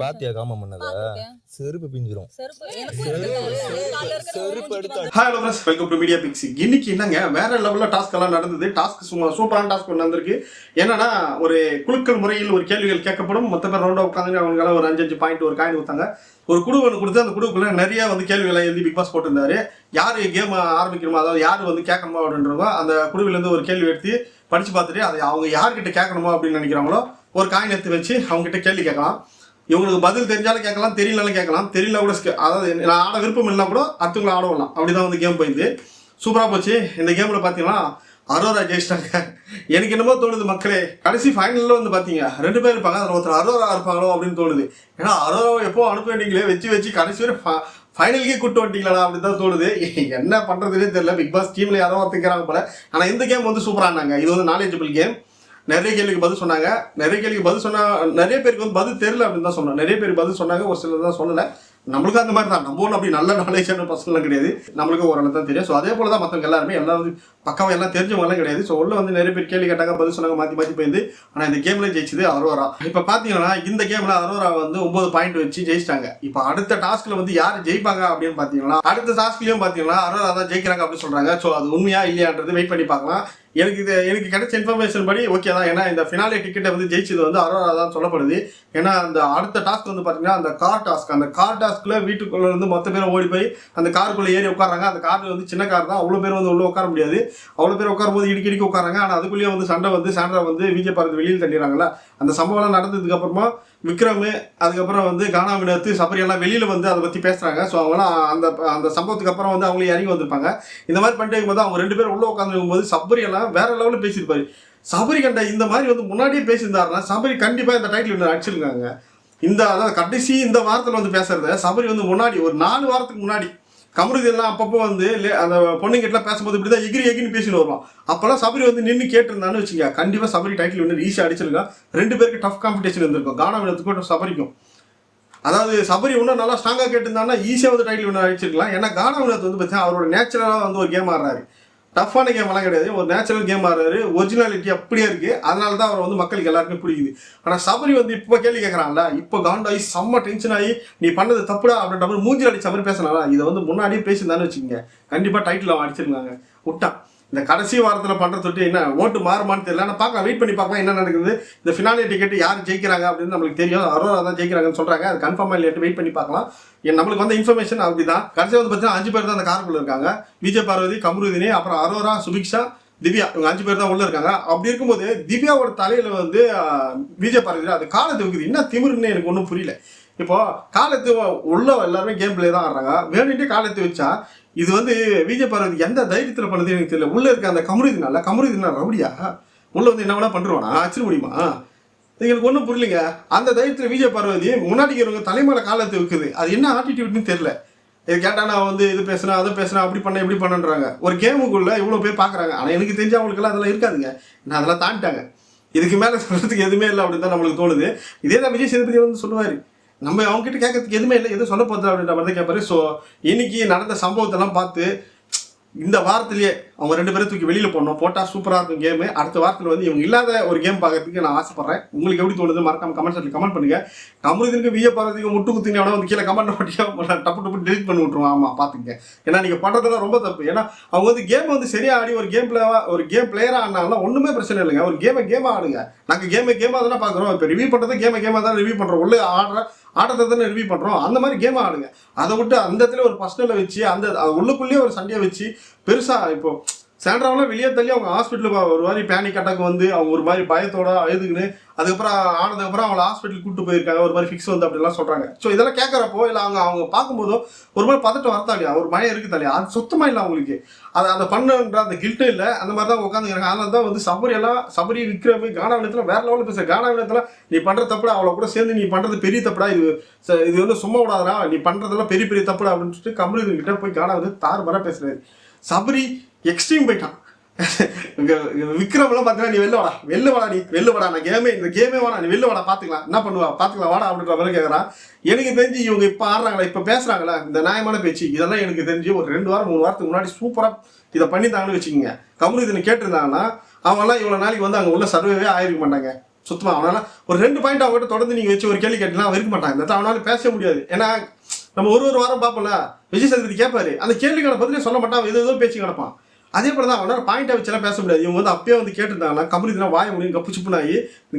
பாத்தியா காம பண்ணத. செருப்பு பிஞ்சிரும். Hello friends welcome to Media Pix இன்னைக்கு என்னங்க? வேற லெவலில் டாஸ்க் எல்லாம் நடந்தது. டாஸ்க் சும்மா சூப்பரான டாஸ்க் ஒன்று வந்திருக்கு என்னன்னா ஒரு குழுக்கள் முறையில் ஒரு கேள்விகள் கேட்கப்படும். மொத்த பேர் ரவுண்டாக உட்காந்து அவங்களால ஒரு அஞ்சு அஞ்சு பாயிண்ட் ஒரு காயின் கொடுத்தாங்க. ஒரு குழு ஒன்று கொடுத்து அந்த குழுக்குள்ள நிறைய வந்து கேள்விகளை எழுதி பிக் பாஸ் போட்டிருந்தாரு. யார் கேம் ஆரம்பிக்கணுமோ? அதாவது யார் வந்து கேட்கணுமோ அப்படின்றவங்க அந்த குழுவிலேருந்து ஒரு கேள்வி எடுத்து படிச்சு பார்த்துட்டு அதை அவங்க யார்கிட்ட கேட்கணுமோ அப்படின்னு நினைக்கிறாங்களோ ஒரு காயின் எடுத்து வச்சு அவங்க கிட்ட கேள்வி கேட்கலாம். இவங்களுக்கு பதில் தெரிஞ்சாலும் கேட்கலாம் தெரியலனாலும் கேட்கலாம். தெரியல கூட அதாவது நான் ஆட விருப்பம் இல்லைனா கூட அடுத்தவங்களை ஆட விடலாம் அப்படிதான் வந்து கேம் போயிருந்து சூப்பராக போச்சு. இந்த கேமில் பார்த்தீங்கன்னா அரோரா ஜெயிச்சிட்டாங்க. எனக்கு என்னமோ தோணுது மக்களே கடைசி ஃபைனலில் வந்து பார்த்தீங்க ரெண்டு பேர் இருப்பாங்க அதில் ஒருத்தர் அரோரா இருப்பாங்களோ அப்படின்னு தோணுது. ஏன்னா அரோராவை எப்போ அனுப்ப வேண்டிங்களே வச்சு வச்சு கடைசி வரை ஃபைனலுக்கே கூட்டு வந்துட்டீங்களா அப்படின்னு தான் தோணுது. என்ன பண்ணுறதுனே தெரியல. பிக் பாஸ் டீமில் யாரோ ஒருத்தங்கிறாங்க போல. ஆனால் இந்த கேம் வந்து சூப்பரானாங்க இது வந்து நாலேஜபிள் கேம் நிறைய கேள்விக்கு பதில் சொன்னாங்க. நிறைய கேள்விக்கு பதில் சொன்னால் நிறைய பேருக்கு வந்து பதில் தெரியல அப்படின்னு தான் சொன்னாங்க. நிறைய பேர் பதில் சொன்னாங்க ஒரு சிலர் தான் சொல்லலை. நம்மளுக்கு அந்த மாதிரி தான். நம்ம ஒன்றும் அப்படி நல்ல நாலேஜான பசங்களாம் கிடையாது. நம்மளுக்கு ஓரளவு தான் தெரியும். ஸோ அதே போல தான் மற்றவங்க எல்லாருமே எல்லாம் வந்து பக்காவாக எல்லாம் தெரிஞ்சவங்கலாம் கிடையாது. ஸோ உள்ள வந்து நிறைய பேர் கேள்வி கேட்டாங்க பதில் சொன்னாங்க மாற்றி மாற்றி போயிருந்து. ஆனால் இந்த கேமில் ஜெயிச்சது அரோரா. இப்போ பார்த்தீங்கன்னா இந்த கேமில் அரோரா வந்து ஒம்பது பாயிண்ட் வச்சு ஜெயிச்சிட்டாங்க. இப்போ அடுத்த டாஸ்க்கில் வந்து யார் ஜெயிப்பாங்க அப்படின்னு பார்த்தீங்கன்னா அடுத்த டாஸ்க்லேயும் பார்த்தீங்கன்னா அரோரா தான் ஜெயிக்கிறாங்க அப்படின்னு சொல்கிறாங்க ஸோ அது உண்மையா இல்லையான்றது வெயிட் பண்ணி பார்க்கலாம். எனக்கு இது எனக்கு கிடைச்ச இன்ஃபர்மேஷன் படி ஓகே தான். ஏன்னா இந்த ஃபினாலே டிக்கெட்டை வந்து ஜெயிச்சது வந்து அரோரா தான் சொல்லப்படுது. ஏன்னா அந்த அடுத்த டாஸ்க் வந்து பார்த்தீங்கன்னா அந்த கார் டாஸ்க் அந்த கார் டாஸ்க்கில் வீட்டுக்குள்ளே இருந்து மொத்த பேரும் ஓடி போய் அந்த காருக்குள்ளே ஏறி உட்காராங்க அந்த கார் வந்து சின்ன கார் தான். அவ்வளோ பேர் வந்து உள்ள உட்கார முடியாது. அவ்வளோ பேர் உட்காரும் போது இடிக்கி இடிக்கி உட்காராங்க ஆனால் அதுக்குள்ளேயே வந்து சண்டை வந்து சாண்ட்ரா வந்து விஜய் பார்த்து வெளியில் தள்ளிடுறாங்களா அந்த சம்பவம்லாம் நடந்ததுக்கப்புறமா விக்ரம் அதுக்கப்புறம் வந்து கானா வினத்து சபரி எல்லாம் வந்து அதை பற்றி பேசுகிறாங்க ஸோ அவங்களாம் அந்த அந்த சம்பவத்துக்கு அப்புறம் வந்து அவங்களே இறங்கி வந்திருப்பாங்க. இந்த மாதிரி பண்ணிட்டு இருக்கும்போது அவங்க ரெண்டு பேரும் உள்ளே உட்காந்துருக்கும் போது சபரி எல்லாம் வேற லெவலில் பேசியிருப்பாரு சபரி கண்ட இந்த மாதிரி வந்து முன்னாடியே பேசியிருந்தாருன்னா சபரி கண்டிப்பாக இந்த டைட்டில் வின்னர் அடிச்சிருக்காங்க. இந்த அதாவது கடைசி இந்த வாரத்தில் வந்து பேசுறத சபரி வந்து முன்னாடி ஒரு நாலு வாரத்துக்கு முன்னாடி கமருதி எல்லாம் அப்பப்போ வந்து அந்த பொண்ணுங்கிட்டலாம் பேசும்போது இப்படி தான் எகிரி எகிரின்னு பேசிட்டு வருவான். அப்போல்லாம் சபரி வந்து நின்று கேட்டிருந்தான்னு வச்சுங்க கண்டிப்பாக சபரி டைட்டில் வின்னர் ஈஸியாக அடிச்சிருக்கா. ரெண்டு பேருக்கு டஃப் காம்படிஷன் இருந்திருக்கும். கானா வினத்துக்கும் சபரிக்கும். அதாவது சபரி இன்னும் நல்லா ஸ்ட்ராங்காக கேட்டிருந்தாங்கன்னா ஈஸியாக வந்து டைட்டில் வின்னர் அடிச்சிருக்கலாம். ஏன்னா கானா வினத் வந்து பார்த்தீங்கன்னா அவரோட நேச்சுரலாக வந்து ஒரு கேம் ஆடுறாரு. டஃப்பான கேம்லாம் கிடையாது. ஒரு நேச்சுரல் கேம் ஆடுறாரு ஒரிஜினாலிட்டி அப்படியே இருக்கு. அதனால தான் அவர் வந்து மக்களுக்கு எல்லாருக்குமே பிடிக்குது. ஆனால் சபரி வந்து இப்போ கேள்வி கேட்குறான்ல இப்போ காண்டாகி செம்ம டென்ஷன் ஆகி நீ பண்ணது தப்புடா அப்படின்ற மாதிரி மூஞ்சில் அடிச்ச மாதிரி பேசினால இதை வந்து முன்னாடியே பேசியிருந்தான்னு வச்சுக்கோங்க. கண்டிப்பாக டைட்டில் அவன் அடிச்சிருந்தாங்க. விட்டான். இந்த கடைசி வாரத்தில் பண்ணுற தொட்டி என்ன ஓட்டு மாறுமான்னு தெரியல. ஆனால் பார்க்கலாம் வெயிட் பண்ணி பார்க்கலாம் என்ன நடக்குது. இந்த ஃபினாலே டிக்கெட் யார் ஜெயிக்கிறாங்க அப்படின்னு நம்மளுக்கு தெரியும். அரோரா தான் ஜெயிக்கிறாங்கன்னு சொல்கிறாங்க அது கன்ஃபார்மாக இல்லையாட்டு வெயிட் பண்ணி பார்க்கலாம். என் நம்மளுக்கு வந்த இன்ஃபர்மேஷன் அப்படிதான். கடைசி வந்து பார்த்தீங்கன்னா அஞ்சு பேர் தான் அந்த காருக்குள்ளே இருக்காங்க. விஜய் பார்வதி கமருதினி அப்புறம் அரோரா சுபிக்ஷா திவ்யா இவங்க அஞ்சு பேர் தான் உள்ள இருக்காங்க. அப்படி இருக்கும்போது திவ்யாவோட தலையில வந்து விஜய் பார்வதி அது காலை தூக்குது. என்ன திமிருன்னு எனக்கு ஒன்றும் புரியல. இப்போ காலத்து உள்ள எல்லாருமே கேம் பிளே தான் ஆடுறாங்க. வேணுட்டு காலத்து வச்சா இது வந்து விஜய் பார்வதி எந்த தைரியத்தில் பண்ணுது எனக்கு தெரியல. உள்ள இருக்க அந்த கமருதினால கமருதினா ரவுடியா? உள்ள வந்து என்ன வேணா பண்ணுவானா அச்சிட முடியுமா? எங்களுக்கு ஒன்றும் புரியலைங்க. அந்த தைரியத்தில் விஜய் பார்வதி முன்னாடி இருக்கிறவங்க தலைமையில காலத்தை வைக்குது. அது என்ன ஆட்டிடியூட்னு தெரியல. இது கேட்டால் நான் வந்து இது பேசுனா அதை பேசுனா அப்படி பண்ண இப்படி பண்ணன்றாங்க. ஒரு கேமுக்குள்ளே இவ்வளோ பேர் பார்க்குறாங்க ஆனால் எனக்கு தெரிஞ்ச அவங்களுக்கெல்லாம் அதெல்லாம் இருக்காதுங்க. நான் அதெல்லாம் தாண்டிட்டாங்க. இதுக்கு மேலே சொல்கிறதுக்கு எதுவுமே இல்லை அப்படின்னு தான் நம்மளுக்கு தோணுது. இதே தான் விஜய் சேதுபதி வந்து சொல்லுவார். நம்ம அவங்ககிட்ட கேட்கறதுக்கு எதுவுமே இல்லை. எதுவும் சொல்ல போகுது அப்படின்ற மாதிரி தான் கேட்பாரு ஸோ இன்னைக்கு நடந்த சம்பவத்தெல்லாம் பார்த்து இந்த வாரத்திலேயே அவங்க ரெண்டு பேரும் தூக்கி வெளியில் போடணும். போட்டால் சூப்பராக இருக்கும் கேமு அடுத்த வாரத்தில் வந்து இவங்க இல்லாத ஒரு கேம் பார்க்கறதுக்கு நான் ஆசைப்பட்றேன். உங்களுக்கு எப்படி தோணுது மறக்காம கமெண்ட் செட்டில் கமெண்ட் பண்ணுங்க. கமருதனுக்கு விய பார்வதிக்கு முட்டு குத்துங்கன்னா வந்து கீழே கமெண்ட் பண்ணியா டப்பு டப்பு டெலிட் பண்ணி விட்டுருவோம் ஆமாம் பார்த்துங்க ஏன்னா நீங்கள் பண்ணுறதுலாம் ரொம்ப தப்பு. ஏன்னா அவங்க வந்து கேம் வந்து சரியாக ஆடி ஒரு கேம் பிளேவா ஒரு கேம் பிளேயராக ஆனாலும் ஒன்றுமே பிரச்சனை இல்லைங்க. ஒரு கேமை கேமாக ஆடுங்க. நாங்கள் கேமை கேமாக தானே பார்க்குறோம் இப்போ ரிவ்யூ பண்ணுறது கேமை கேமாக தான் ரிவ்யூ பண்ணுறோம் உள்ள ஆடுற ஆட்டத்தை தானே ரிவ்யூ பண்ணுறோம் அந்த மாதிரி கேம் ஆடுங்க. அதை விட்டு அந்த இடத்துல ஒரு பர்சனலை வச்சு அந்த உள்ளுக்குள்ளேயே ஒரு சண்டையை வச்சு பெருசாக இப்போ சாண்ட்ராவெலாம் வெளியே தள்ளி அவங்க ஹாஸ்பிட்டலுக்கு ஒரு மாதிரி பேனிக் அட்டாக் வந்து அவங்க ஒரு மாதிரி பயத்தோட அழுதுக்குன்னு அதுக்கப்புறம் ஆனதுக்கப்புறம் அவங்கள ஹாஸ்பிட்டலுக்கு கூட்டு போயிருக்காங்க ஒரு மாதிரி ஃபிக்ஸ் வந்து அப்படிலாம் சொல்கிறாங்க ஸோ இதெல்லாம் கேட்குறப்போ இல்லை அவங்க அவங்க பார்க்கும்போதோ ஒரு மாதிரி பதட்டம் வரத்தா இல்லையா? ஒரு பயம் இருக்குது தலையா அது சுத்தமாக இல்லை அவங்களுக்கு. அதை அதை பண்ணுன்ற அந்த கில்ட்டும் இல்லை. அந்த மாதிரி தான் உட்காந்துக்கிறாங்க அதனால தான் வந்து சபரி எல்லாம் சபரி விற்கிற கானா வினத்தில் வேற லெவலில் பேச கானா வினத்தில் நீ பண்ணுற தப்புடா அவளை கூட சேர்ந்து நீ பண்ணுறது பெரிய தப்புடா இது இது வந்து சும்மா விடாதடா நீ பண்ணுறதெல்லாம் பெரிய பெரிய தப்புடா அப்படின்னு சொல்லிட்டு கமலுதன் கிட்ட போய் கானா வந்து தார் வர பேசுறாரு. சபரி எக்ஸ்ட்ரீம் போயிட்டான். இங்க விக்ரம்லாம் பார்த்தீங்கன்னா நீ வெளில வாடா வெளில வாடா நீ வெளில வாடா நான் கேமே இந்த கேமே வாடா நீ வெளில வாடா பார்த்துக்கலாம் என்ன பண்ணுவா? பார்த்துக்கலாம் வாடா அப்படின்ற மாதிரி கேட்குறான் எனக்கு தெரிஞ்சு இவங்க இப்போ ஆடுறாங்களா இப்போ பேசுகிறாங்களா இந்த நியாயமான பேச்சு இதெல்லாம் எனக்கு தெரிஞ்சு ஒரு ரெண்டு வாரம் மூணு வாரத்துக்கு முன்னாடி சூப்பராக இதை பண்ணியிருந்தாங்கன்னு வச்சுக்கோங்க. கமரு இதை கேட்டிருந்தாங்கன்னா அவங்கெல்லாம் இவ்வளோ நாளைக்கு வந்து அங்கே உள்ள சர்வேவே ஆயிருக்க மாட்டாங்க. சுத்தமாக அவனால ஒரு ரெண்டு பாயிண்ட் அவங்ககிட்ட தொடர்ந்து நீங்கள் வச்சு ஒரு கேள்வி கேட்டீங்கன்னா அவன் இருக்க மாட்டாங்க இந்த அவனால பேச முடியாது. ஏன்னா நம்ம ஒரு ஒரு வாரம் பார்ப்போம்ல விஜய் சேதுபதி கேட்பாரு. அந்த கேள்விக்கான பதிலே சொல்ல மாட்டான் அவன் ஏதோ பேச்சு கிடப்பான். அதே போல தான் அவனால் பாயிண்டாக வச்சுலாம் பேச முடியாது. இவங்க வந்து அப்பயே வந்து கேட்டிருந்தாங்கன்னா கம்பெனி தான் வாய முடியும் கப்பு சுப்புனாகி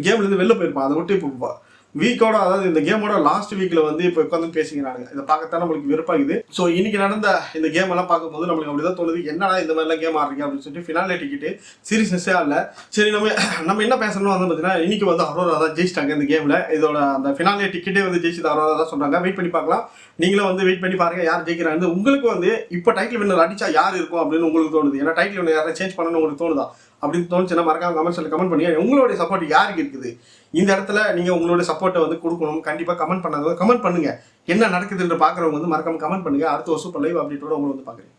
கேம்லேருந்து வெளில போயிருப்பான். அதை விட்டு இப்போ வீக்கோட அதாவது இந்த கேமோட லாஸ்ட் வீக்ல வந்து இப்போ உட்காந்து பேசிக்கிறாங்க இதை பார்க்கத்தான் நம்மளுக்கு விருப்பாகுது ஸோ இன்னைக்கு நடந்த இந்த கேம் எல்லாம் பார்க்கும்போது நம்மளுக்கு அப்படிதான் தோணுது. என்னடா இந்த மாதிரிலாம் கேம் ஆடுறீங்க அப்படின்னு சொல்லிட்டு ஃபினாலே டிக்கெட்டு சீரியஸ்னஸே ஆகல சரி நம்ம நம்ம என்ன பேசணும் வந்து பார்த்தீங்கன்னா இன்னைக்கு வந்து அரோரா தான் ஜெயிச்சிட்டாங்க இந்த கேம்ல இதோட அந்த ஃபினாலே டிக்கெட்டே வந்து ஜெயிச்சது அரோரா தான் சொல்றாங்க. வெயிட் பண்ணி பார்க்கலாம். நீங்களும் வந்து வெயிட் பண்ணி பாருங்க யார் ஜெயிக்கிறாங்க உங்களுக்கு வந்து இப்போ டைட்டில் வின்னர் அடிச்சா யார் இருக்கும் அப்படின்னு உங்களுக்கு தோணுது. ஏன்னா டைட்டில் வின்னர் யாரை சேஞ்ச் பண்ணணும்னு உங்களுக்கு தோணுதா? அப்படின்னு தோணுச்சுன்னா மறக்காம கமெண்ட்ஸ்ல கமெண்ட் பண்ணுங்க. உங்களுடைய சப்போர்ட் யாருக்கு இருக்குது? இந்த இடத்துல நீங்கள் உங்களுடைய சப்போர்ட்டை வந்து கொடுக்கணும். கண்டிப்பாக கமெண்ட் பண்ணாதவங்க கமெண்ட் பண்ணுங்க. என்ன நடக்குதுன்னு பார்க்குறவங்க வந்து மறக்காம கமெண்ட் பண்ணுங்கள் அடுத்த ஒரு சூப்பர் லைவ் அப்டேட்டோட உங்களை வந்து பார்க்குறேன்.